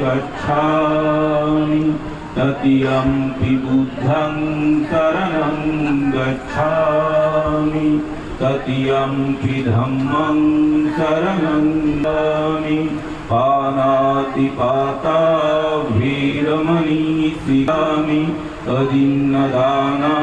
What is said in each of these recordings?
गच्छामि ततियम्पि बुद्धं शरणं गच्छामि ततियम्पि धम्मं शरणं गच्छामि पानातिपाता वीरमणिसिकामि तदिन्नदाना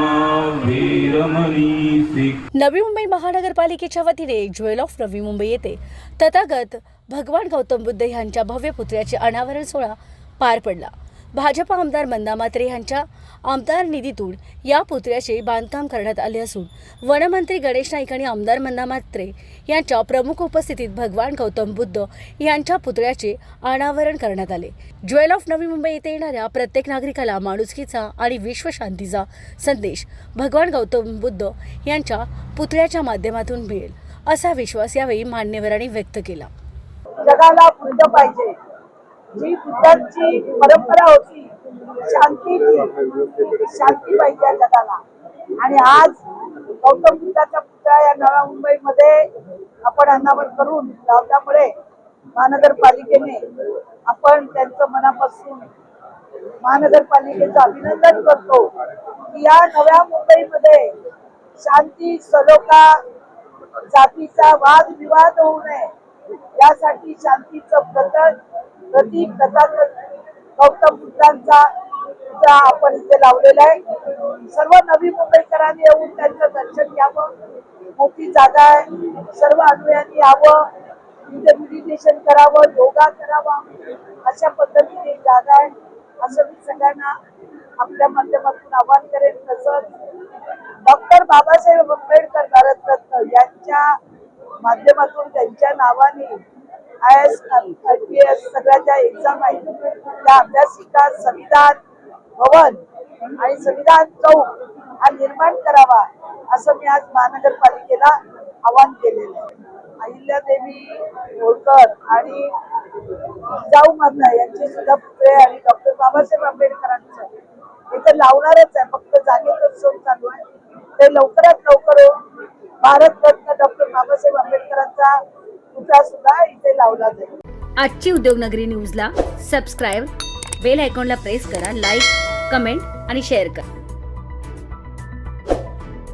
वीरमणिसि नवी मुंबई महानगरपालिकेच्या वतीने ज्वेल ऑफ नवी मुंबई येथे तथागत भगवान गौतम बुद्ध यांच्या भव्य पुतळ्याचे अनावरण सोहळा पार पडला. भाजप आमदार मंदा म्हात्रे यांच्या आमदार निधीतून या पुतळ्याचे बांधकाम करण्यात आले असून वनमंत्री गणेश नाईक आणि आमदार मंदा म्हात्रे यांच्या प्रमुख उपस्थितीत भगवान गौतम बुद्ध यांच्या पुतळ्याचे अनावरण करण्यात आले. ज्वेल ऑफ नवी मुंबई येथे येणाऱ्या प्रत्येक नागरिकाला माणुसकीचा आणि विश्वशांतीचा संदेश भगवान गौतम बुद्ध यांच्या पुतळ्याच्या माध्यमातून मिळेल असा विश्वास यावेळी मान्यवरांनी व्यक्त केला. जगाला बुद्ध पाहिजे. जी बुद्धांची परंपरा होती शांतीची शांती पाहिजे जगाला. आणि आज गौतम बुद्धाचा पुतळा या नव्या मुंबईमध्ये आपण अनावर करून लावल्यामुळे महानगरपालिकेने आपण त्यांचं मनापासून महानगरपालिकेचं अभिनंदन करतो की या नव्या मुंबईमध्ये शांती सलोखा जातीचा वादविवाद होऊ नये. यासाठी शांतीचं प्रतक प्रतीक तथागत गौतम बुद्धांचा पुतळा आपण इथे लावलेला आहे. सर्व नवी मुंबईकरांनी येऊन त्यांचं दर्शन घ्यावं. मोठी जागा आहे. सर्व अनुयांनी यावं. तिथे मेडिटेशन करावं योगा करावा. अशा पद्धतीने एक जागा आहे. असं मी सगळ्यांना आपल्या माध्यमातून आवाहन करेन. तसंच डॉक्टर बाबासाहेब आंबेडकर भारतरत्न यांच्या माध्यमातून त्यांच्या नावाने I S I P S सगळ्या ज्या एक्झाम आहेत. त्या अभ्यासिका संविधान भवन आणि संविधान चौक हा निर्माण करावा असं मी आज महानगरपालिकेला आवाहन केलेलं आहे. अहिल्यादेवी होळकर आणि जाऊ माता यांचे सुद्धा पुतळे आणि डॉक्टर बाबासाहेब आंबेडकरांचं इथे लावणारच आहे. फक्त जागेतच सोड चालू आहे. ते लवकरात लवकर हो. भारत भारतरत्न बाबासाहेब आंबेडकरांचा पुतळा सुद्धा इथे लावला जाईल. आजची उद्योगनगरी न्यूजला सबस्क्राईब बेल आयकॉनला प्रेस करा लाईक कमेंट आणि शेअर करा.